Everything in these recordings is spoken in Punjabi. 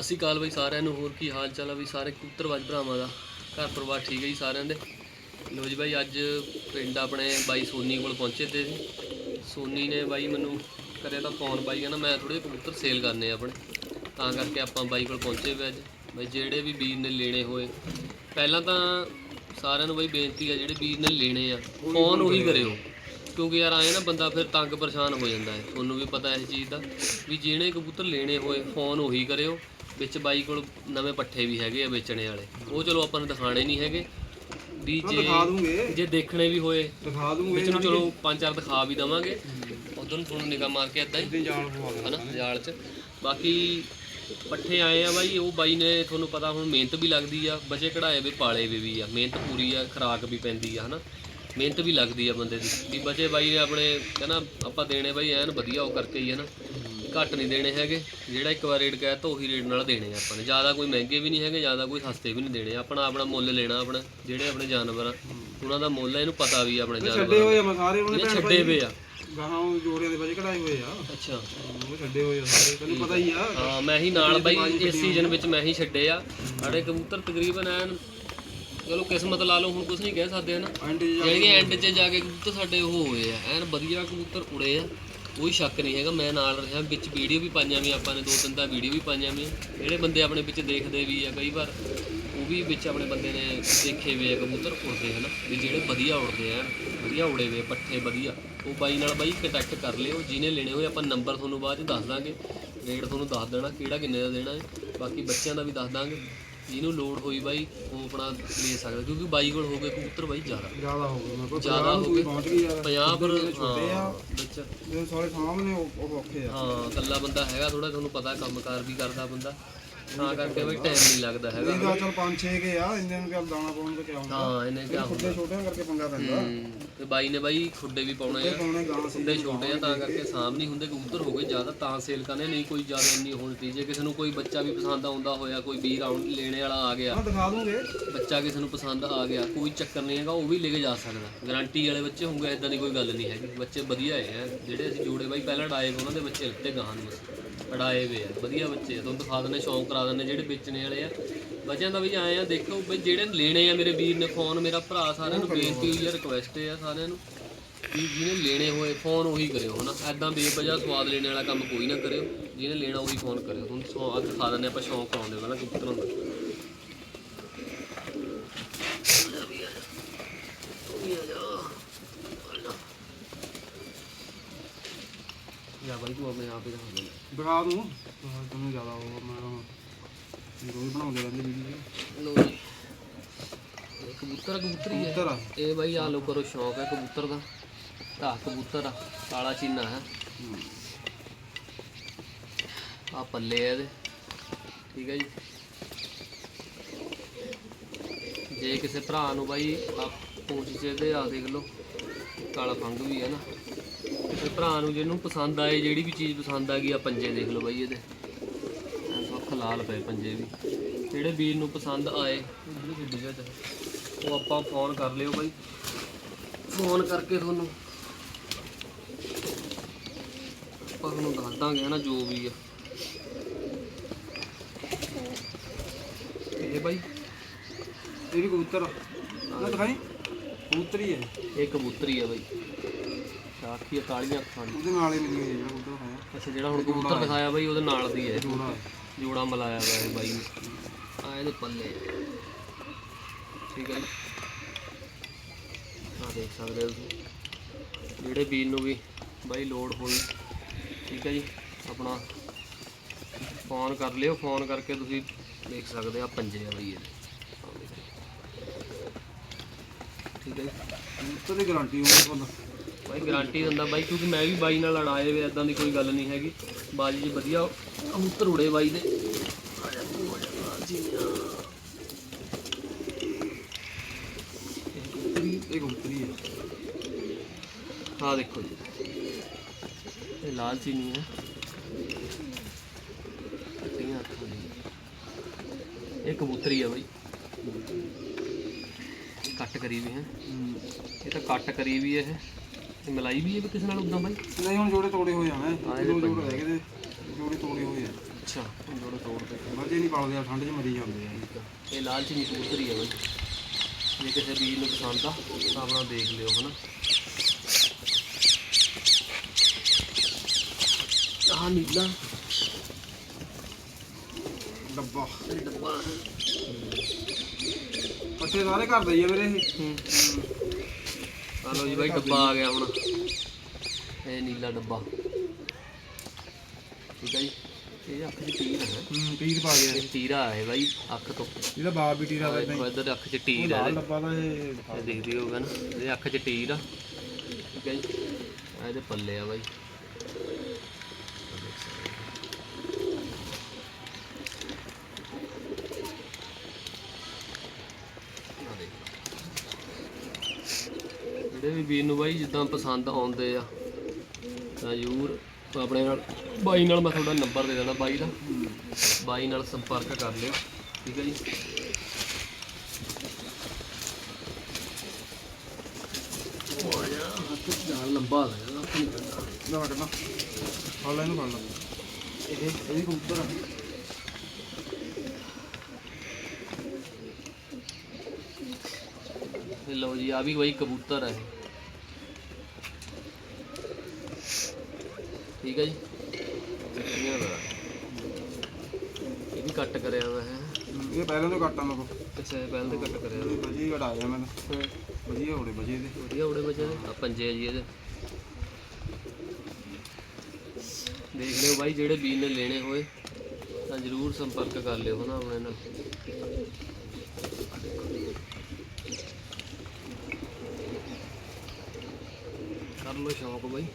ਅਸੀਂ ਕਾਲ ਬਈ ਸਾਰਿਆਂ ਨੂੰ ਹੋਰ ਕੀ ਹਾਲ ਚਾਲ ਆ ਵੀ ਸਾਰੇ ਕਬੂਤਰਵਾਜ ਭਰਾਵਾਂ ਦਾ? ਘਰ ਪਰਿਵਾਰ ਠੀਕ ਹੈ ਜੀ ਸਾਰਿਆਂ ਦੇ? ਲੋ ਜੀ ਬਾਈ ਅੱਜ ਪਿੰਡ ਆਪਣੇ ਬਾਈ ਸੋਨੀ ਕੋਲ ਪਹੁੰਚੇ ਤੇ ਸੋਨੀ ਨੇ ਬਾਈ ਮੈਨੂੰ ਕਰਿਆ ਤਾਂ ਫੋਨ ਬਾਈ ਕਹਿੰਦਾ ਮੈਂ ਥੋੜੇ ਕਬੂਤਰ ਸੇਲ ਕਰਨੇ ਆ ਆਪਣੇ। ਤਾਂ ਕਰਕੇ ਆਪਾਂ ਬਾਈ ਕੋਲ ਪਹੁੰਚੇ ਵੇ ਅੱਜ। ਬਾਈ ਜਿਹੜੇ ਵੀ ਵੀਰ ਨੇ ਲੈਣੇ ਹੋਏ ਪਹਿਲਾਂ ਤਾਂ ਸਾਰਿਆਂ ਨੂੰ ਬਾਈ ਬੇਨਤੀ ਆ ਜਿਹੜੇ ਵੀਰ ਨੇ ਲੈਣੇ ਆ ਫੋਨ ਉਹੀ ਕਰਿਓ। ਕਿਉਂਕਿ ਯਾਰ ਆਏ ਨਾ ਬੰਦਾ ਫਿਰ ਤੰਗ ਪਰੇਸ਼ਾਨ ਹੋ ਜਾਂਦਾ ਹੈ। ਤੁਹਾਨੂੰ ਵੀ ਪਤਾ ਇਸ ਚੀਜ਼ ਦਾ ਵੀ ਜਿਹਨੇ ਕਬੂਤਰ ਲੈਣੇ ਹੋਏ ਫੋਨ ਉਹੀ ਕਰਿਓ। ਵਿੱਚ ਬਾਈ ਕੋਲ ਨਵੇਂ ਪੱਠੇ ਵੀ ਹੈਗੇ ਆ ਵੇਚਣੇ ਵਾਲੇ। ਉਹ ਚਲੋ ਆਪਾਂ ਨੂੰ ਦਿਖਾਣੇ ਨਹੀਂ ਹੈਗੇ। ਵੀ ਹਾਂ, ਜੇ ਦਿਖਾ ਦੂੰਗੇ। ਜੇ ਦੇਖਣੇ ਵੀ ਹੋਏ ਦਿਖਾ ਦੂੰਗੇ ਵਿੱਚ ਨੂੰ ਚਲੋ ਪੰਜ ਚਾਰ ਦਿਖਾ ਵੀ ਦਵਾਂਗੇ। ਉਧਰ ਨੂੰ ਤੁਹਾਨੂੰ ਨਿਗਾਹ ਮਾਰ ਕੇ ਏਦਾਂ ਹੀ। ਇਦਾਂ ਜਾਲ ਪਵਾ ਹਨਾ ਜਾਲ 'ਚ। ਬਾਕੀ ਪੱਠੇ ਆਏ ਆ ਬਾਈ ਉਹ ਬਾਈ ਨੇ ਤੁਹਾਨੂੰ ਪਤਾ ਹੁਣ ਮਿਹਨਤ ਵੀ ਲੱਗਦੀ ਆ ਬਚੇ ਕਢਾਏ ਵੀ ਪਾਲੇ ਵੀ ਵੀ ਆ। ਮਿਹਨਤ ਪੂਰੀ ਆ ਖਰਾਕ ਵੀ ਪੈਂਦੀ ਆ ਹਨਾ। ਮਿਹਨਤ ਵੀ ਲੱਗਦੀ ਆ ਬੰਦੇ ਦੀ। ਵੀ ਬਚੇ ਬਾਈ ਨੇ ਆਪਣੇ ਕਹਿੰਦਾ ਆਪਾਂ ਦੇਣੇ ਬਾਈ ਐਨ ਵਧੀਆ ਉਹ ਕਰਕੇ ਹੀ ਹਨਾ। ਘੱਟ ਨਹੀਂ ਦੇਣੇ ਹੈਗੇ। ਜਿਹੜਾ ਇੱਕ ਵਾਰ ਰੇਟ ਕਹਿ ਤਾ ਉਹੀ ਰੇਟ ਨਾਲ ਦੇਣੇ ਆ ਆਪਾਂ ਨੇ। ਜ਼ਿਆਦਾ ਕੋਈ ਮਹਿੰਗੇ ਵੀ ਨਹੀਂ ਹੈਗੇ ਜ਼ਿਆਦਾ ਕੋਈ ਸਸਤੇ ਵੀ ਨਹੀਂ ਦੇਣੇ। ਆਪਣਾ ਆਪਣਾ ਮੁੱਲ ਲੈਣਾ ਆਪਣਾ ਜਿਹੜੇ ਆਪਣੇ ਜਾਨਵਰ ਆ ਉਹਨਾਂ ਦਾ ਮੁੱਲ ਆ ਇਹਨੂੰ ਪਤਾ ਵੀ ਆ ਆਪਣੇ ਛੱਡੇ ਜਾਨਵਰ ਹੋਏ ਆ ਮੈਂ ਸਾਰੇ ਉਹਨੇ ਭੈਣ ਛੱਡੇ ਵੇ ਆ। ਗਾਹਾਂ ਉਹ ਜੋੜਿਆਂ ਦੇ ਵਜੇ ਕਢਾਏ ਹੋਏ ਆ। ਅੱਛਾ। ਉਹ ਛੱਡੇ ਹੋਏ ਆ ਸਾਰੇ ਤੈਨੂੰ ਪਤਾ ਹੀ ਆ। ਹਾਂ ਮੈਂ ਹੀ ਨਾਲ ਬਾਈ ਇਸ ਸੀਜ਼ਨ ਵਿੱਚ ਮੈਂ ਹੀ ਛੱਡੇ ਆ। ਸਾਡੇ ਕਬੂਤਰ ਤਕਰੀਬਨ ਐਨ ਚਲੋ ਕਿਸਮਤ ਲਾ ਲਓ ਹੁਣ ਕੁਝ ਨਹੀਂ ਕਹਿ ਸਕਦੇ ਹਨਾ ਐਂਡ ਜੀ ਜਿਹੜੇ ਐਂਡ 'ਚ ਜਾ ਕੇ ਕਬੂਤਰ ਸਾਡੇ ਉਹ ਹੋਏ ਆ। ਐਨ ਵਧੀਆ ਕਬੂਤਰ ਉੜੇ ਆ। ਕੋਈ ਸ਼ੱਕ ਨਹੀਂ ਹੈਗਾ, ਮੈਂ ਨਾਲ ਰਿਹਾ, ਵਿੱਚ ਵੀਡੀਓ ਵੀ ਪਾਈਆਂ ਵੀ ਆਪਾਂ ਨੇ, ਦੋ ਤਿੰਨ ਤਾਂ ਵੀਡੀਓ ਵੀ ਪਾਈਆਂ ਵੀ ਜਿਹੜੇ ਬੰਦੇ ਆਪਣੇ ਵਿੱਚ ਦੇਖਦੇ ਵੀ ਆ ਕਈ ਵਾਰ, ਉਹ ਵੀ ਵਿੱਚ ਆਪਣੇ ਬੰਦੇ ਨੇ ਦੇਖੇ ਵੇ ਆ ਕਬੂਤਰ ਉੜਦੇ ਹਨਾ, ਵੀ ਜਿਹੜੇ ਵਧੀਆ ਉੜਦੇ ਆ, ਵਧੀਆ ਉੜੇ ਵੇ ਪੱਠੇ ਵਧੀਆ, ਉਹ ਬਾਈ ਨਾਲ ਬਾਈ ਕੰਟੈਕਟ ਕਰ ਲਿਓ, ਜਿਹਨੇ ਲੈਣੇ ਹੋਏ ਆਪਾਂ ਨੰਬਰ ਤੁਹਾਨੂੰ ਬਾਅਦ ਚ ਦੱਸ ਦਾਂਗੇ ਰੇਟ ਤੁਹਾਨੂੰ ਦੱਸ ਦੇਣਾ, ਕਿਹੜਾ ਕਿੰਨੇ ਦਾ ਦੇਣਾ ਹੈ, ਬਾਕੀ ਬੱਚਿਆਂ ਦਾ ਵੀ ਦੱਸ ਦਾਂਗੇ। ਜਿਹਨੂੰ ਲੋਡ ਹੋਈ ਬਾਈ ਉਹ ਆਪਣਾ ਲੈ ਸਕਦਾ ਕਿਉਂਕਿ ਬਾਈ ਕੋਲ ਹੋ ਗਏ ਕਬੂਤਰ ਬਾਈ ਜ਼ਿਆਦਾ। ਜ਼ਿਆਦਾ ਹੋ ਗਿਆ ਮੇਰੇ ਕੋਲ ਜ਼ਿਆਦਾ ਹੋ ਗਏ। ਪਹੁੰਚ ਗਈ ਯਾਰ। 50 ਪਰ ਛੋਟੇ ਆ ਜਿਹੜੇ ਸਾਰੇ ਸਾਹਮਣੇ ਉਹ ਔਖੇ ਆ। ਹਾਂ ਇਕੱਲਾ ਬੰਦਾ ਹੈਗਾ ਥੋੜਾ ਤੁਹਾਨੂੰ ਪਤਾ ਕੰਮਕਾਰ ਵੀ ਕਰਦਾ ਬੰਦਾ। ਤਾਂ ਕਰਕੇ ਬਈ ਟਾਈਮ ਨਹੀਂ ਲੱਗਦਾ ਹੈਗਾ। ਇਹਦਾ ਚਲ 5-6 ਕੇ ਆ ਇੰਨੇ ਨੂੰ ਚੱਲ ਦਾਣਾ ਪਾਉਣ ਤੋਂ ਕਿਆ ਹੁੰਦਾ? ਹਾਂ ਇਹਨੇ ਕਿਹਾ ਛੋਟੇ ਛੋਟਿਆਂ ਕਰਕੇ ਪੰਗਾ ਪੈਂਦਾ। ਹੂੰ, ਤੇ ਬਾਈ ਨੇ ਬਾਈ ਖੁੱਡੇ ਵੀ ਪਾਉਣੇ ਆ। ਪਾਉਣੇ ਗਾਂ ਸੀ ਖੁੱਡੇ ਛੋਟੇ ਆ ਤਾਂ ਕਰਕੇ ਸਾਂਭ ਨਹੀਂ ਹੁੰਦੇ ਕਬੂਤਰ ਹੋ ਗਏ ਜ਼ਿਆਦਾ ਤਾਂ ਸੇਲ ਕਰਨੇ ਨਹੀਂ ਕੋਈ ਜ਼ਿਆਦਾ ਇੰਨੀ ਹੋਣੀ ਤੀ ਜੇ ਕਿਸੇ ਨੂੰ ਕੋਈ ਬੱਚਾ ਵੀ ਪਸੰਦ ਆਉਂਦਾ ਹੋਇਆ ਕੋਈ ਵੀਰ ਆਉਣ ਲੈਣੇ ਵਾਲਾ ਆ ਗਿਆ ਹਾਂ ਦਿਖਾ ਦੂੰਗੇ। ਬੱਚਾ ਕਿਸੇ ਨੂੰ ਪਸੰਦ ਆ ਗਿਆ ਕੋਈ ਚੱਕਰ ਨਹੀਂ ਹੈਗਾ ਉਹ ਵੀ ਲੈ ਕੇ ਜਾ ਸਕਦਾ। ਗਾਰੰਟੀ ਵਾਲੇ ਬੱਚੇ ਹੋਣਗੇ ਇਦਾਂ ਦੀ ਕੋਈ ਗੱਲ ਨਹੀਂ ਹੈਗੀ। ਬੱਚੇ ਵਧੀਆ ਹੈ ਜਿਹੜੇ ਅਸੀਂ ਜੋੜੇ ਬਾਈ ਪਹਿਲਾਂ ਡਾਏ ਉਹਨਾਂ ਦੇ ਬੱਚੇ ਲਿੱਤੇ ਗਾਹਾਂ ਨੂੰ ਅੜਾਏ ਵੇ ਆ। ਵਧੀਆ ਬੱਚੇ ਆ। ਤੁਹਾਨੂੰ ਦਿਖਾ ਦਿੰਦੇ ਸ਼ੌਂਕ ਕਰਾ ਦਿੰਦੇ ਜਿਹੜੇ ਵੇਚਣੇ ਵਾਲੇ ਆ। ਬੱਚਿਆਂ ਦਾ ਵੀ ਆਏ ਆ, ਦੇਖੋ ਬਈ ਜਿਹੜੇ ਲੈਣੇ ਆ ਮੇਰੇ ਵੀਰ ਨੇ ਫੋਨ ਮੇਰਾ ਭਰਾ ਸਾਰਿਆਂ ਨੂੰ ਬੇਨਤੀ ਹੋਈ ਆ ਰਿਕੁਐਸਟ ਆ ਸਾਰਿਆਂ ਨੂੰ ਵੀ ਜਿਹਨੇ ਲੈਣੇ ਹੋਏ ਫੋਨ ਉਹੀ ਕਰਿਓ, ਹਨਾ। ਐਦਾਂ ਬੇਵਜ੍ਹਾ ਸਵਾਦ ਲੈਣ ਵਾਲਾ ਕੰਮ ਕੋਈ ਨਾ ਕਰਿਓ, ਜਿਹਨੇ ਲੈਣਾ ਉਹੀ ਫੋਨ ਕਰਿਓ। ਤੁਹਾਨੂੰ ਸੌ ਦਿਖਾ ਦਿੰਦੇ ਆਪਾਂ ਸ਼ੌਂਕ ਕਰਾਉਂਦੇ ਪਹਿਲਾਂ ਕਬੂਤਰਾਂ ਦਾ ਯਾ ਬਾਈ ਤੂੰ ਆਪਣੇ ਆਪ ਹੀ ਦਿਖਾ ਦੇ। ਦਿਖਾ ਦੂੰ। ਤੈਨੂੰ ਜ਼ਿਆਦਾ ਉਹ ਮੈਂ ਰੋਜ਼ ਬਣਾਉਂਦੇ ਰਹਿੰਦੇ ਵੀਡੀਓ। ਲੋ ਜੀ। ਇਹ ਕਬੂਤਰ ਕਬੂਤਰੀ ਹੈ ਆ। ਇਹ ਬਾਈ ਆ ਲੋ ਕਰੋ ਸ਼ੌਂਕ ਹੈ ਕਬੂਤਰ ਦਾ। ਧਾ ਕਬੂਤਰ ਆ ਕਾਲਾ ਚੀਨਾ ਹੈ। ਆ ਪੱਲੇ ਆ ਇਹਦੇ। ਠੀਕ ਹੈ ਜੀ। ਜੇ ਕਿਸੇ ਭਰਾ ਨੂੰ ਬਾਈ ਆ ਪੂੰਛ ਚ ਦੇ ਆ ਦੇਖ ਲਓ। ਕਾਲਾ ਫੰਗ ਵੀ ਹੈ ਨਾ। ਤੇ ਭਰਾ ਨੂੰ ਜਿਹਨੂੰ ਪਸੰਦ ਆਏ ਜਿਹੜੀ ਵੀ ਚੀਜ਼ ਪਸੰਦ ਆ ਗਈ ਆ ਪੰਜੇ ਦੇਖ ਲਓ ਬਾਈ ਇਹਦੇ। ਸੁੱਖ ਲਾਲ ਪਏ ਪੰਜੇ ਵੀ। ਜਿਹੜੇ ਵੀਰ ਨੂੰ ਪਸੰਦ ਆਏ ਉਹ ਆਪਾਂ ਫੋਨ ਕਰ ਲਿਓ ਬਾਈ। ਫੋਨ ਕਰਕੇ ਤੁਹਾਨੂੰ। ਆਪਾਂ ਤੁਹਾਨੂੰ ਦੱਸ ਦਾਂਗੇ ਨਾ ਜੋ ਵੀ ਆ। ਇਹ ਬਾਈ। ਇਹ ਵੀ ਕਬੂਤਰ ਆ। ਦਿਖਾਈ। ਕਬੂਤਰੀ ਹੈ ਇਹ ਕਬੂਤਰੀ ਆ ਬਾਈ। ਸਾਖੀ ਕਾਲੀਆਂ ਅੱਖਾਂ ਦੀ। ਉਹਦੇ ਨਾਲ ਹੀ ਮਿਲੀ ਹੈ ਜਿਹੜਾ ਕਬੂਤਰ ਖਾਇਆ ਅੱਛਾ ਜਿਹੜਾ ਹੁਣ ਕਬੂਤਰ ਦਿਖਾਇਆ ਬਾਈ ਉਹਦੇ ਨਾਲ ਦੀ ਹੈ। ਇਹ ਥੋੜਾ ਜੋੜਾ ਮਲਾਇਆ ਹੋਇਆ ਹੈ ਬਾਈ ਆ ਇਹਦੇ ਪੱਲੇ। ਠੀਕ ਹੈ ਜੀ। ਆ ਦੇਖ ਸਕਦੇ ਹੋ ਤੁਸੀਂ। ਜਿਹੜੇ ਵੀਰ ਨੂੰ ਵੀ ਬਾਈ ਲੋਡ ਹੋਈ। ਠੀਕ ਹੈ ਜੀ। ਆਪਣਾ ਫੋਨ ਕਰ ਲਿਓ। ਫੋਨ ਕਰਕੇ ਤੁਸੀਂ ਦੇਖ ਸਕਦੇ ਆ ਪੰਜੇ ਆ ਬਾਈ ਇਹਦੇ। ਆਹ ਦੇਖੋ। ਠੀਕ ਹੈ ਜੀ। ਕਬੂਤਰ ਦੀ ਗਾਰੰਟੀ ਹੋਣੀ ਤੁਹਾਨੂੰ। ਬਾਈ ਗਾਰੰਟੀ ਦਿੰਦਾ ਬਾਈ, ਕਿਉਂਕਿ ਮੈਂ ਵੀ ਬਾਈ ਨਾਲ ਲੜਾਏ ਵੇ ਇਦਾਂ ਦੀ ਕੋਈ ਗੱਲ ਨਹੀਂ ਹੈਗੀ। ਬਾਜੀ ਜੀ ਵਧੀਆ, ਕਬੂਤਰ ਉੜੇ ਬਾਈ ਦੇ। ਆ ਜਾ ਹੈ ਆ ਦੇਖੋ ਜੀ। ਇਹ ਲਾਲ ਚੀਨੀ ਹੈ। ਕੱਟੀਆਂ ਅੱਖਾਂ ਦੀ। ਇਹ ਕਬੂਤਰੀ ਆ ਬਾਈ। ਕੱਟ ਕਰੀ ਵੀ ਹੈ। ਇਹ ਤਾਂ ਕੱਟ ਕਰੀ ਵੀ ਇਹ। ਇਹ ਮਲਾਈ ਵੀ ਹੈ ਵੀ ਕਿਸੇ ਨਾਲ ਉਦਾਂ ਬਾਈ? ਨਹੀਂ ਹੁਣ ਜੋੜੇ ਤੋੜੇ ਹਾਂ, ਇਹਦੇ ਦੋ ਜੋੜੇ ਰਹਿ ਗਏ ਤੇ ਜੋੜੇ ਤੋੜੇ ਹੋਏ ਆ। ਅੱਛਾ ਜੋੜੇ ਤੋੜ ਦੇ ਬੱਚੇ ਨਹੀਂ ਪਾਲਦੇ ਆ ਠੰਡ 'ਚ ਮਰੀ ਜਾਂਦੇ ਆ। ਇਹ ਲਾਲਚੀ ਕਬੂਤਰ ਹੀ ਆ ਬਾਈ। ਜੇ ਕਿਸੇ ਵੀਰ ਨੂੰ ਪਸੰਦ ਆ ਤਾਂ ਆਪਣਾ ਦੇਖ ਲਿਓ ਹਨਾ। ਆਹ ਨੀਲਾ। ਡੱਬਾ। ਇਹ ਡੱਬਾ। ਪੱਠੇ ਸਾਰੇ ਘਰ ਦੇ ਹੀ ਆ ਮੇਰੇ ਇਹ। ਹੂੰ। ਆ ਲਓ ਜੀ ਬਾਈ ਡੱਬਾ ਆ ਗਿਆ ਹੁਣ। ਇਹ ਨੀਲਾ ਡੱਬਾ। ਠੀਕ ਹੈ ਜੀ। ਇਹ ਅੱਖ 'ਚ ਟੀਰ ਹੈ? ਹੂੰ ਪੀਰ ਪਾ ਗਿਆ। ਇਹ ਟੀਰਾ ਹੈ ਬਾਈ ਅੱਖ ਤੋਂ। ਇਹਦਾ ਬਾਪ ਵੀ ਟੀਰਾ ਦਾ ਇਦਾਂ ਇੱਧਰ ਅੱਖ 'ਚ ਟੀਰ ਹੈ ਲਾਲ। ਡੱਬਾ ਦਾ ਇਹ ਇਹ ਦਿਖਦੀ ਹੋਗਾ ਨਾ ਇਹਦੇ ਅੱਖ 'ਚ ਟੀਰ ਆ। ਠੀਕ ਹੈ ਜੀ। ਆ ਇਹਦੇ ਪੱਲੇ ਆ ਬਾਈ ਆਹ ਦੇਖ ਲਓ। ਜਿਹੜੇ ਵੀ ਵੀਰ ਨੂੰ ਬਾਈ, ਜਿੱਦਾਂ ਪਸੰਦ ਆਉਂਦੇ ਆ। ਤਾਂ ਜ਼ਰੂਰ ਆਪਣੇ ਨਾਲ, ਬਾਈ ਨਾਲ ਮੈਂ ਤੁਹਾਡਾ ਨੰਬਰ ਦੇ ਦੇਣਾ ਬਾਈ ਦਾ। ਬਾਈ ਨਾਲ ਸੰਪਰਕ ਕਰ ਲਿਓ, ਠੀਕ ਹੈ ਜੀ? ਉਹ ਯਾਰ ਹੱਥ ਜਾਲ ਲੰਬਾ ਲੱਗਦਾ ਆਪਣੀ ਕਰਦਾ ਲੈ ਕੱਢਣਾ ਫੜ ਲੈ ਇਹਨੂੰ ਫੜ ਲੈ ਇਹ ਇਹ ਵੀ ਕਬੂਤਰ ਆ ਲਓ ਜੀ, ਆ ਵੀ ਬਾਈ ਕਬੂਤਰ ਹੈ ਠੀਕ ਹੈ ਜੀ। ਦਾ ਇਹ ਵੀ ਕੱਟ ਕਰਿਆ ਹੋਇਆ ਹੈ। ਇਹ ਪਹਿਲਾਂ ਤੋਂ ਕੱਟਾਂ ਮੈਂ ਅੱਛਾ ਇਹ ਪਹਿਲਾਂ ਤੇ ਕੱਟ ਕਰਿਆ ਹੋਇਆ ਬਜੀ ਘਟਾਇਆ ਮੈਂ। ਵਧੀਆ ਹੋੜੇ ਬਜੀ ਇਹਦੇ। ਵਧੀਆ ਉੜੇ ਬੱਚੇ ਦੇ ਆ ਪੰਜੇ ਆ ਜੀ ਇਹਦੇ। ਦੇਖ ਲਿਓ ਬਾਈ ਜਿਹੜੇ ਬੀਜ ਨੇ ਲੈਣੇ ਹੋਏ ਤਾਂ ਜਰੂਰ ਸੰਪਰਕ ਕਰ ਲਿਓ ਹਨਾ ਆਪਣੇ ਨਾਲ। ਕਰ ਲਓ ਸ਼ੌਂਕ ਬਾਈ।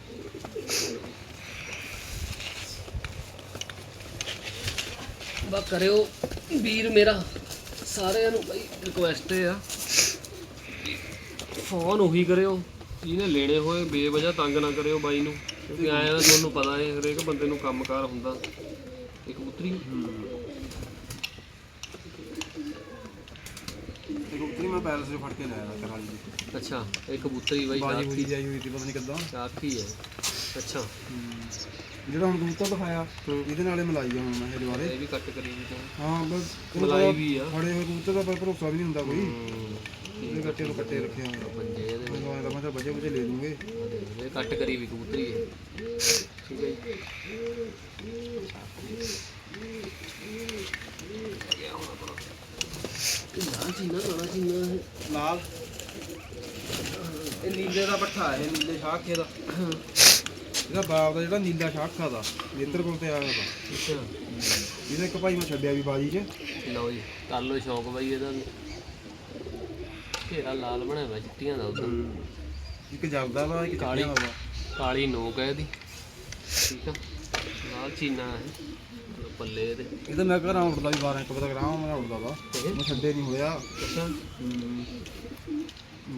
ਬਾ ਕਰਿਓ। ਵੀਰ ਮੇਰਾ ਸਾਰਿਆਂ ਨੂੰ ਬਾਈ ਰਿਕੁਐਸਟ ਆ। ਫੋਨ ਉਹੀ ਕਰਿਓ ਜਿਹਨੇ ਲੈਣੇ ਹੋਏ ਬੇਵਜ੍ਹਾ ਤੰਗ ਨਾ ਕਰਿਓ ਬਾਈ ਨੂੰ। ਕਿਉਂਕਿ ਆਇਆ ਨਾ ਤੁਹਾਨੂੰ ਪਤਾ ਹੈ ਹਰੇਕ ਬੰਦੇ ਨੂੰ ਕੰਮਕਾਰ ਹੁੰਦਾ। ਇਹ ਕਬੂਤਰੀ ਇਹ ਕਬੂਤਰੀ ਮੈਂ ਪੈਲਸ 'ਚ ਫੜ ਕੇ ਲਿਆਇਆ ਕਰਾਲੀ ਦੀ। ਅੱਛਾ ਇਹ ਕਬੂਤਰੀ ਬਾਈ ਬਾਜੀ ਬੁਜੀ ਜਾਈ ਹੋਈ ਸੀ ਪਤਾ ਨਹੀਂ ਕਿੱਦਾਂ। ਚਾਕੀ ਹੈ। ਅੱਛਾ। ਜਿਹੜਾ ਹੁਣ ਕਬੂਤਰ ਦਿਖਾਇਆ ਇਹਦੇ ਨਾਲੇ ਮਲਾਈ ਆ ਹੁਣ ਮੈਂ ਇਹ ਦੁਬਾਰੇ ਇਹ ਵੀ ਕੱਟ ਕਰੀ ਜੀ ਤੂੰ। ਹਾਂ ਬਸ ਮਲਾਈ ਵੀ ਆ। ਫੜੇ ਹੋਏ ਕਬੂਤਰ ਦਾ ਪਰ ਭਰੋਸਾ ਵੀ ਨਹੀਂ ਹੁੰਦਾ ਕੋਈ। ਹੂੰ, ਇਹ ਕੱਟੇ ਨੂੰ ਕੱਟੇ ਰੱਖੇ ਹੋਏ ਆ ਪੰਜੇ ਇਹਦੇ ਮੈਨੂੰ ਮੈਂ ਤਾਂ ਬਜੇ ਬਜੇ ਲੈ ਲੂੰਗੇ। ਇਹ ਕੱਟ ਕਰੀ ਵੀ ਕਬੂਤਰੀ ਹੈ ਠੀਕ ਹੈ ਜੀ। ਲਾਲ ਚੀਨਾ ਕਾਲਾ ਚੀਨਾ ਹੈ ਲਾਲ। ਇਹ ਨੀਲੇ ਦਾ ਪੱਠਾ ਹੈ ਨੀਲੇ ਸ਼ਾਖੇ ਦਾ ਇਹਦਾ ਬਾਪ ਦਾ ਜਿਹੜਾ ਨੀਲਾ ਸ਼ਾਖਾ ਦਾ ਨੇਤਰ ਕੋਲ ਤੇ ਆਇਆ ਦਾ ਇਹਦਾ ਇੱਕ ਭਾਈ ਮੈਂ ਛੱਡਿਆ ਵੀ ਬਾਜੀ 'ਚ। ਲਓ ਜੀ ਕਰ ਲਓ ਸ਼ੌਂਕ ਬਾਈ ਇਹਦਾ ਵੀ। ਘੇਰਾ ਲਾਲ ਬਣਿਆ ਹੋਇਆ ਚਿੱਟੀਆਂ ਦਾ ਉਦੋਂ ਇੱਕ ਜਲਦਾ ਵਾ ਇੱਕ ਕਾਲੀ। ਕਾਲੀ ਕਾਲੀ ਨੋਕ ਹੈ ਇਹਦੀ। ਠੀਕ ਆ। ਲਾਲ ਚੀਨਾ ਹੈ ਪੱਲੇ ਇਹਦੇ। ਇਹਦਾ ਮੈਂ ਘਰਾਂ ਉੱਡਦਾ ਵੀ 12 ਇੱਕ ਤੱਕ ਆਰਾਮ ਨਾਲ ਉੱਡਦਾ ਵਾ। ਮੈਂ ਛੱਡੇ ਨਹੀਂ ਹੋਇਆ। ਅੱਛਾ।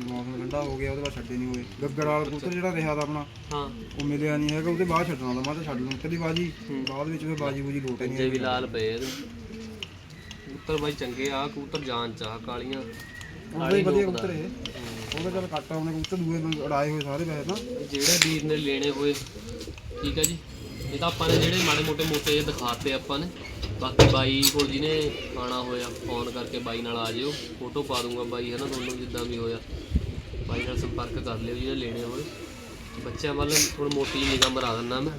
ਮੌਸਮ ਠੰਡਾ ਹੋ ਗਿਆ ਉਹਦੇ ਬਾਅਦ ਛੱਡੇ ਨਹੀਂ ਹੋਏ। ਗੱਗੜ ਵਾਲਾ ਕਬੂਤਰ ਜਿਹੜਾ ਰਿਹਾ ਦਾ ਆਪਣਾ ਹਾਂ। ਉਹ ਮਿਲਿਆ ਨਹੀਂ ਹੈਗਾ ਉਹਦੇ ਬਾਅਦ ਛੱਡਣਾ ਦਾ ਮੈਂ ਤਾਂ ਛੱਡ ਲੂੰ ਕਦੀ ਬਾਜੀ ਬਾਅਦ ਵਿੱਚ ਫਿਰ ਬਾਜੀ ਬੂਜੀ ਲੋਟੇ ਨਹੀਂ ਵੀ ਲਾਲ ਪਏ ਇਹਦੇ। ਕਬੂਤਰ ਬਾਈ ਚੰਗੇ ਆ ਕਬੂਤਰ ਜਾਨ ਚਾਹ ਕਾਲੀਆਂ। ਉਹਦੇ ਹੀ ਵਧੀਆ ਕਬੂਤਰ ਇਹ। ਉਹਦਾ ਚੱਲ ਕੱਟ ਆਉਣੇ ਕਬੂਤਰ ਦੂਏ ਨੂੰ ਉਡਾਏ ਹੋਏ ਸਾਰੇ ਵੈਸੇ ਤਾਂ। ਜਿਹੜੇ ਵੀਰ ਨੇ ਲੈਣੇ ਹੋਏ ਠੀਕ ਹੈ ਜੀ। ਇਹ ਤਾਂ ਆਪਾਂ ਨੇ ਜਿਹੜੇ ਮਾੜੇ ਮੋਟੇ ਮੋਟੇ ਦਿਖਾਤੇ ਆਪਾਂ ਨੇ। ਬਾਕੀ ਬਾਈ ਕੋਲ ਜਿਹਨੇ ਆਣਾ ਹੋਇਆ ਫੋਨ ਕਰਕੇ ਬਾਈ ਨਾਲ ਆ ਜਿਓ। ਫੋਟੋ ਪਾ ਦੂੰਗਾ ਬਾਈ ਹੈ ਨਾ ਤੁਹਾਨੂੰ ਜਿੱਦਾਂ ਵੀ ਹੋਇਆ। ਬਾਈ ਨਾਲ ਸੰਪਰਕ ਕਰ ਲਿਓ ਜਿਹਨੇ ਲੈਣੇ ਹੋਏ ਬੱਚਿਆਂ ਵੱਲ ਥੋੜੀ ਮੋਟੀ ਜਿਹੀ ਨਿਗਾਹ ਮਰਾ ਦਿੰਦਾ ਮੈਂ।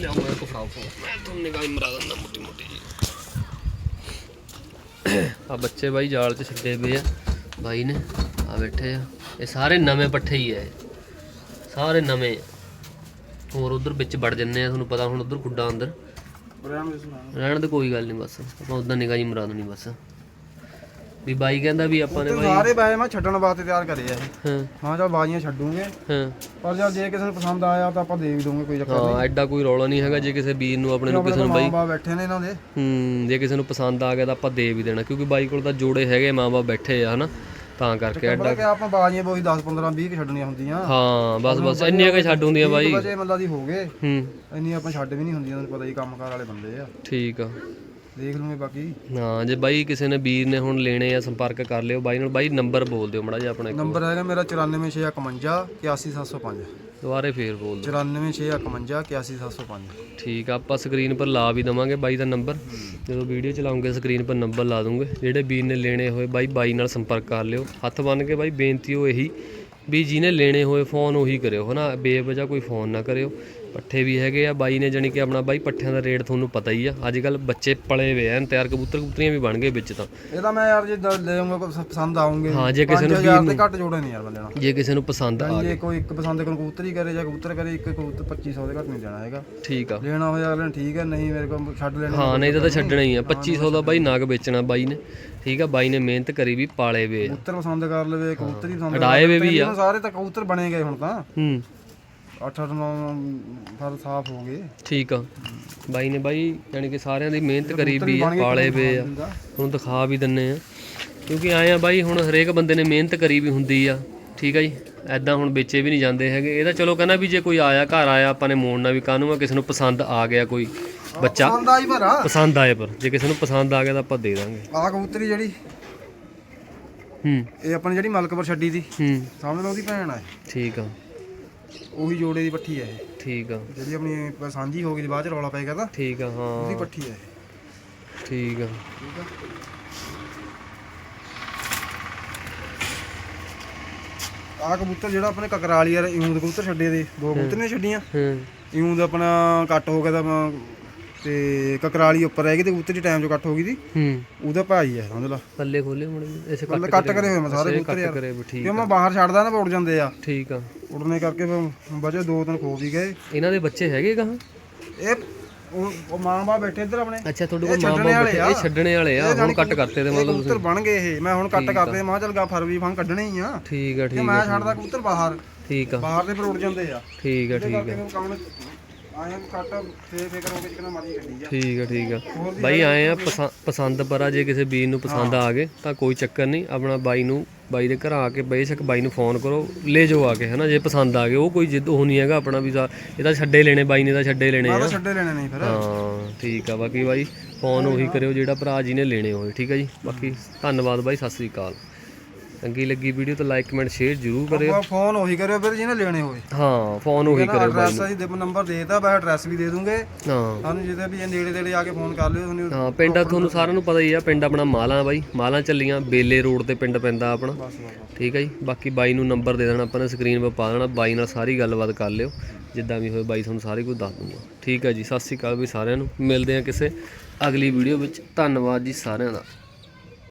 ਲਿਆਓ ਮੇਰੇ ਕੋ ਫੜਾਓ ਫੋਨ ਮੈਂ ਤੁਹਾਨੂੰ ਨਿਗਾਹ ਮਰਾ ਦਿੰਦਾ ਮੋਟੀ ਮੋਟੀ ਜੀ ਆ ਬੱਚੇ ਬਾਈ ਜਾਲ 'ਚ ਛੱਡੇ ਪਏ ਆ। ਬਾਈ ਨੇ ਆ ਬੈਠੇ ਆ। ਇਹ ਸਾਰੇ ਨਵੇਂ ਪੱਠੇ ਹੀ ਆ ਇਹ। ਸਾਰੇ ਨਵੇਂ। ਆ। ਹੋਰ ਉਧਰ ਵਿੱਚ ਵੜ ਜੰਨੇ ਆ, ਤੁਹਾਨੂੰ ਪਤਾ ਹੁਣ ਉਧਰ ਗੁੱਡਾ ਅੰਦਰ। ਬਰਾਮ ਦੇ ਸੁਣਾ। ਰਹਿਣ ਦੇ ਕੋਈ ਗੱਲ ਨਹੀਂ ਬਸ। ਆਪਾਂ ਉਦਾਂ ਨਿਗਾਹ ਹੀ ਮਰਾ ਦੇਣੀ ਬਸ। ਵੀ ਬਾਈ ਕਹਿੰਦਾ ਵੀ ਆਪਾਂ ਨੇ ਬਾਈ ਸਾਰੇ ਵੈਸੇ ਮੈਂ ਛੱਡਣ ਵਾਸਤੇ ਤਿਆਰ ਕਰੇ ਆ ਹਾਂ। ਹਾਂ ਚਲ ਬਾਜੀਆਂ ਛੱਡੂਗੇ। ਹਾਂ। ਪਰ ਜਦ ਜੇ ਕਿਸੇ ਨੂੰ ਪਸੰਦ ਆਇਆ ਤਾਂ ਆਪਾਂ ਦੇ ਵੀ ਦੂੰਗੇ ਕੋਈ ਚੱਕਰ ਨਹੀਂ। ਹਾਂ ਐਡਾ ਕੋਈ ਰੌਲਾ ਨਹੀਂ ਹੈਗਾ ਜੇ ਕਿਸੇ ਵੀਰ ਨੂੰ ਆਪਣੇ ਨੂੰ ਕਿਸੇ ਨੂੰ ਬਾਈ। ਮਾਂ ਬੈਠੇ ਨੇ ਇਹਨਾਂ ਦੇ। ਹੂੰ ਜੇ ਕਿਸੇ ਨੂੰ ਪਸੰਦ ਆ ਗਿਆ ਤਾਂ ਆਪਾਂ ਦੇ ਵੀ ਦੇਣਾ ਕਿਉਂਕਿ ਬਾਈ ਕੋਲ ਤਾਂ ਜੋੜੇ ਹੈਗੇ ਮਾਂ-ਬਾਪ ਬੈਠੇ ਆ ਹਨਾ? ਤਾਂ ਕਰਕੇ ਐਡਾ ਕਿ ਆਪਾਂ ਬਾਜੀਆਂ ਬੋਈ 10 15 20 ਕਿ ਛੱਡਣੀਆਂ ਹੁੰਦੀਆਂ। ਹਾਂ ਬਸ ਬਸ ਇੰਨੀਆਂ ਕੁ ਛੱਡ ਹੁੰਦੀਆਂ ਬਾਈ। ਵਜੇ ਮੱਲਾ ਦੀ ਹੋ ਗਏ। ਹੂੰ। ਇੰਨੀ ਆਪਾਂ ਛੱਡ ਵੀ ਨਹੀਂ ਹੁੰਦੀਆਂ ਤੁਹਾਨੂੰ ਪਤਾ ਹੀ ਕੰਮਕਾਰ ਵਾਲੇ ਬੰਦੇ ਆ। ਠੀਕ ਆ। ਦੇਖ ਲੂੰਗੇ ਬਾਕੀ। ਹਾਂ ਜੇ ਬਾਈ ਕਿਸੇ ਨੇ ਵੀਰ ਨੇ ਹੁਣ ਲੈਣੇ ਆ ਸੰਪਰਕ ਕਰ ਲਿਓ। ਬਾਈ ਨਾਲ ਬਾਈ ਨੰਬਰ ਬੋਲ ਦਿਓ ਮੜਾ ਜਿਹਾ ਆਪਣਾ ਇੱਕ ਨੰਬਰ ਹੈਗਾ ਮੇਰਾ 94651 81705 ਦੁਬਾਰੇ ਫੇਰ ਬੋਲ ਦਿਓ। 94651 81705 ਠੀਕ ਆ ਆਪਾਂ ਸਕਰੀਨ ਪਰ ਲਾ ਵੀ ਦਵਾਂਗੇ ਬਾਈ ਦਾ ਨੰਬਰ। ਜਦੋਂ ਵੀਡੀਓ ਚਲਾਉਂਗੇ ਸਕਰੀਨ ਪਰ ਨੰਬਰ ਲਾ ਦੂੰਗੇ। ਜਿਹੜੇ ਵੀਰ ਨੇ ਲੈਣੇ ਹੋਏ ਬਾਈ ਬਾਈ ਨਾਲ ਸੰਪਰਕ ਕਰ ਲਿਓ। ਹੱਥ ਬੰਨ ਕੇ ਬਾਈ ਬੇਨਤੀ ਉਹ ਇਹੀ ਵੀ ਜਿਹਨੇ ਲੈਣੇ ਹੋਏ ਫੋਨ ਉਹੀ ਕਰਿਓ ਹਨਾ? ਬੇਵਜ੍ਹਾ ਕੋਈ ਫੋਨ ਨਾ ਕਰਿਓ। ਪੱਠੇ ਵੀ ਹੈਗੇ ਆ। ਬਾਈ ਨੇ ਜਾਣੀ ਕਿ ਆਪਣਾ ਬਾਈ ਪੱਠਿਆਂ ਦਾ ਰੇਟ ਤੁਹਾਨੂੰ ਪਤਾ ਹੀ ਆ। ਅੱਜ ਕੱਲ ਬੱਚੇ ਪਲੇ ਹੋਏ ਆ ਤਿਆਰ ਕਬੂਤਰ ਕਬੂਤਰੀਆਂ ਵੀ ਬਣ ਗਏ ਵਿੱਚ ਤਾਂ। ਇਹਦਾ ਮੈਂ ਯਾਰ ਜੇ ਲੈ ਆਉਂਗਾ ਕੋਈ ਪਸੰਦ ਆਉਂਗੇ ਹਾਂ, ਜੇ ਕਿਸੇ ਨੂੰ 5000 ਤੇ ਘੱਟ ਜੋੜੇ ਨਹੀਂ ਯਾਰ ਬੰਦੇ ਨਾਲ। ਜੇ ਕਿਸੇ ਨੂੰ ਪਸੰਦ ਆ ਜੇ ਕੋਈ ਇੱਕ ਪਸੰਦ ਕਰੂ ਕਬੂਤਰ ਕਰੇ ਜਾਂ ਕਬੂਤਰ ਕਰੇ ਇੱਕ ਕਬੂਤਰ 2500 ਦੇ ਘੱਟ ਨਹੀਂ ਦੇਣਾ ਹੈਗਾ। ਠੀਕ ਆ। ਲੈਣਾ ਹੋਇਆ ਅਗਲੇ ਠੀਕ ਹੈ ਨਹੀਂ ਮੇਰੇ ਕੋਲ ਛੱਡ ਲੈਣਾ ਹਾਂ ਨਹੀਂ ਤਾਂ ਤਾਂ ਛੱਡਣਾ ਹੀ ਆ। 2500 ਦਾ ਬਾਈ ਨਾਗ ਵੇਚਣਾ ਬਾਈ ਨੇ। ਠੀਕ ਆ ਬਾਈ ਨੇ ਮਿਹਨਤ ਕਰੀ ਵੀ ਪਾਲੇ ਵੇ ਕਬੂਤਰ ਪਸੰਦ ਕਰ ਲਵੇ ਕਬੂਤਰ ਹੀ ਪਸੰਦ ਹਟਾਏ ਵੇ ਵੀ ਆ। ਹੁਣ ਸਾਰੇ ਤਾਂ ਕਬੂਤਰ ਬਣੇ ਗਏ ਹੁਣ ਤਾਂ। ਹੂੰ। 8 8 9 ਫਰ ਸਾਫ਼ ਹੋ ਗਏ। ਠੀਕ ਆ। ਬਾਈ ਨੇ ਬਾਈ ਯਾਨੀ ਕਿ ਸਾਰਿਆਂ ਦੀ ਮਿਹਨਤ ਕਰੀ ਵੀ ਆ ਪਾਲੇ ਵੇ ਆ। ਹੁਣ ਦਿਖਾ ਵੀ ਦਿੰਨੇ ਆ। ਕਿਉਂਕਿ ਆਏ ਆ ਬਾਈ ਹੁਣ ਹਰੇਕ ਬੰਦੇ ਨੇ ਮਿਹਨਤ ਕਰੀ ਵੀ ਹੁੰਦੀ ਆ। ਠੀਕ ਆ ਜੀ? ਐਦਾਂ ਹੁਣ ਵੇਚੇ ਵੀ ਨਹੀਂ ਜਾਂਦੇ ਹੈਗੇ। ਇਹ ਤਾਂ ਚਲੋ ਕਹਿੰਦਾ ਵੀ ਜੇ ਕੋਈ ਆਇਆ ਘਰ ਆਇਆ ਆਪਾਂ ਨੇ ਮੋੜਨਾ ਵੀ ਕਾਹਨੂੰ ਆ ਕਿਸੇ ਨੂੰ ਪਸੰਦ ਆ ਗਿਆ ਕੋਈ ਬੱਚਾ। ਪਸੰਦ ਆਈ ਭਰਾ ਪਸੰਦ ਆਏ ਪਰ। ਜੇ ਕਿਸੇ ਨੂੰ ਪਸੰਦ ਆ ਗਿਆ ਤਾਂ ਆਪਾਂ ਦੇ ਦਾਂਗੇ। ਆ ਕਬੂਤਰੀ ਜਿਹੜੀ ਹੂੰ। ਇਹ ਆਪਣੀ ਜਿਹੜੀ ਮਲਕਪੁਰ ਛੱਡੀ ਦੀ। ਹੂੰ। ਸਾਹਮਣੇ ਤਾਂ ਉਹਦੀ ਭੈਣ ਆ ਠੀਕ ਆ। ਉਹੀ ਜੋੜੇ ਦੀ ਪੱਠੀ ਹੈ ਇਹ। ਠੀਕ ਆ। ਜਿਹੜੀ ਆਪਣੀ ਸਾਂਝੀ ਹੋ ਗਈ ਦੀ ਬਾਅਦ ਚ ਰੌਲਾ ਪੈ ਗਿਆ ਤਾਂ। ਠੀਕ ਆ ਉਹਦੀ ਹਾਂ ਪੱਠੀ ਹੈ ਇਹ। ਠੀਕ ਆ। ਠੀਕ ਆ। ਆ ਕਬੂਤਰ ਜਿਹੜਾ ਆਪਣੇ ਕਕਰਾਲੀ ਯਾਰ ਇਉਂ ਦੇ ਕਬੂਤਰ ਛੱਡੇ ਦੇ। ਦੋ ਕਬੂਤਰ ਨੇ ਛੱਡੀਆਂ। ਹੂੰ। ਇਉਂ ਦਾ ਆਪਣਾ ਕੱਟ ਹੋ ਗਿਆ ਤਾਂ ਮੈਂ- ਤੇ ਕਕਰਾਲੀ ਉੱਪਰ ਰਹਿ ਗਈ ਤੇ ਕਬੂਤਰ ਦੀ ਟਾਈਮ ਚ ਕੱਟ ਹੋ ਗਈ ਦੀ। ਹੂੰ। ਉਹਦਾ ਭਾਈ ਹੈ ਸਮਝ ਲਾ। ਪੱਲੇ ਖੋਲੇ ਹੁਣ ਇਸੇ ਕੱਟ ਕੱਟ ਕਰੇ ਹੋਏ ਮੈਂ ਸਾਰੇ ਕਬੂਤਰ ਕੱਟ ਯਾਰ। ਕਰੇ ਵੀ ਠੀਕ ਕਿਉਂ ਮੈਂ ਬਾਹਰ ਛੱਡਦਾ ਨਾ ਉੱਡ ਜਾਂਦੇ ਆ। ਠੀਕ ਆ। ਉੜਨੇ ਕਰਕੇ ਫਿਰ ਬਚੇ ਦੋ ਤਿੰਨ ਖੋ ਵੀ ਗਏ। ਇਹਨਾਂ ਦੇ ਬੱਚੇ ਹੈਗੇ ਕਹਾਂ? ਇਹ ਉਹ ਉਹ ਮਾਂ ਬਾਪ ਬੈਠੇ ਇੱਧਰ ਆਪਣੇ। ਅੱਛਾ ਤੁਹਾਡੇ ਕੋਲ ਮਾਂ ਛੱਡਣੇ ਬਾਪ ਵਾਲੇ ਬੈਠੇ ਆ। ਇਹ ਛੱਡਣੇ ਵਾਲੇ ਆ ਹੁਣ ਕੱਟ ਕਰਤੇ ਤੇ ਮਤਲਬ ਕਬੂਤਰ ਬਣ ਗਏ ਇਹ। ਮੈਂ ਹੁਣ ਕੱਟ ਕਰਦੇ ਮੈਂ ਚੱਲ ਗਾ ਫਰਵਰੀ ਫੰਗ ਕੱਢਣੇ ਹੀ ਆ। ਠੀਕ ਆ ਠੀਕ ਮੈਂ ਆ ਛੱਡਦਾ ਕਬੂਤਰ ਬਾਹਰ। ਠੀਕ ਆ। ਬਾਹਰ ਦੇ ਫਿਰ ਉੱਡ ਜਾਂਦੇ ਆ। ਠੀਕ ਆ ਠੀਕ ਆ। ਫਿਰ ਕੰਮ ਆਇਆ ਕੱਟ ਫੇਰ ਫੇਰ ਕਰੋਗੇ ਜਿਕਣਾ ਮਰਜ਼ੀ ਕੱਢੀ ਜਾ ਠੀਕ ਆ ਠੀਕ ਆ। ਬਾਈ ਆਏ ਆ ਪਸੰ- ਪਸੰਦ ਪਰ ਜੇ ਕਿਸੇ ਵੀਰ ਨੂੰ ਪਸੰਦ ਆ ਗਏ ਤਾਂ ਕੋਈ ਚੱਕਰ ਨਹੀਂ ਆਪਣਾ ਬਾਈ ਨੂੰ ਬਾਈ ਦੇ ਘਰ ਆ ਕੇ ਬੇਸ਼ੱਕ ਬਾਈ ਨੂੰ ਫੋਨ ਕਰੋ ਲੈ ਜਾਓ ਆ ਕੇ ਹਨਾ ਜੇ ਪਸੰਦ ਆ ਗਏ ਉਹ ਕੋਈ ਜਿੱਦ ਉਹ ਨਹੀਂ ਹੈਗਾ ਆਪਣਾ ਵੀ ਸਾ- ਇਹ ਤਾਂ ਛੱਡੇ ਲੈਣੇ ਬਾਈ ਨੇ ਤਾਂ ਛੱਡੇ ਲੈਣੇ ਆ। ਛੱਡੇ ਲੈਣੇ ਨਹੀਂ ਫਿਰ। ਹਾਂ ਠੀਕ ਆ ਬਾਕੀ ਬਾਈ ਫੋਨ ਉਹੀ ਕਰਿਓ ਜਿਹੜਾ ਭਰਾ ਜੀ ਨੇ ਲੈਣੇ ਹੋਏ ਠੀਕ ਆ ਜੀ? ਬਾਕੀ ਧੰਨਵਾਦ ਬਾਈ ਸਤਿ ਸ੍ਰੀ ਅਕਾਲ। ਚੰਗੀ ਲੱਗੀ ਵੀਡੀਓ ਤਾਂ ਲਾਈਕ ਕਮੈਂਟ ਸ਼ੇਅਰ ਜ਼ਰੂਰ ਕਰਿਓ। ਆਪਾਂ ਫੋਨ ਉਹੀ ਕਰਿਓ ਫਿਰ ਜਿਹਨੇ ਲੈਣੇ ਹੋਏ। ਹਾਂ ਫੋਨ ਉਹੀ ਕਰਿਓ ਬਾਈ। ਐਡਰੈਸ ਅਸੀਂ ਦੇ ਨੰਬਰ ਦੇਤਾ ਬਸ ਐਡਰੈਸ ਵੀ ਦੇ ਦੂੰਗੇ। ਹਾਂ। ਸਾਨੂੰ ਜਿਹਦੇ ਵੀ ਨੇੜੇ ਤੇੜੇ ਆ ਕੇ ਫੋਨ ਕਰ ਲਿਓ ਤੁਹਾਨੂੰ ਹਾਂ ਪਿੰਡ ਆ ਤੁਹਾਨੂੰ ਸਾਰਿਆਂ ਨੂੰ ਪਤਾ ਹੀ ਆ ਪਿੰਡ ਆਪਣਾ ਮਾਲਾ ਬਾਈ ਮਾਲਾ ਚੱਲੀਆਂ ਬੇਲੇ ਰੋਡ ਤੇ ਪਿੰਡ ਪੈਂਦਾ ਆਪਣਾ। ਠੀਕ ਹੈ ਜੀ ਬਾਕੀ ਬਾਈ ਨੂੰ ਨੰਬਰ ਦੇ ਦੇਣਾ ਆਪਾਂ ਨੇ ਸਕਰੀਨ 'ਤੇ ਪਾ ਦੇਣਾ ਬਾਈ ਨਾਲ ਸਾਰੀ ਗੱਲਬਾਤ ਕਰ ਲਿਓ। ਜਿੱਦਾਂ ਵੀ ਹੋਏ ਬਾਈ ਤੁਹਾਨੂੰ ਸਾਰੀ ਕੁਝ ਦੱਸ ਦੂੰਗਾ। ਠੀਕ ਹੈ ਜੀ ਸਤਿ ਸ਼੍ਰੀ ਅਕਾਲ ਵੀ ਸਾਰਿਆਂ ਨੂੰ। ਮਿਲਦੇ ਆ ਕਿਸੇ ਅਗਲੀ ਵੀਡੀਓ ਵਿੱਚ। ਧੰਨਵਾਦ ਜੀ ਸਾਰਿਆਂ ਦਾ।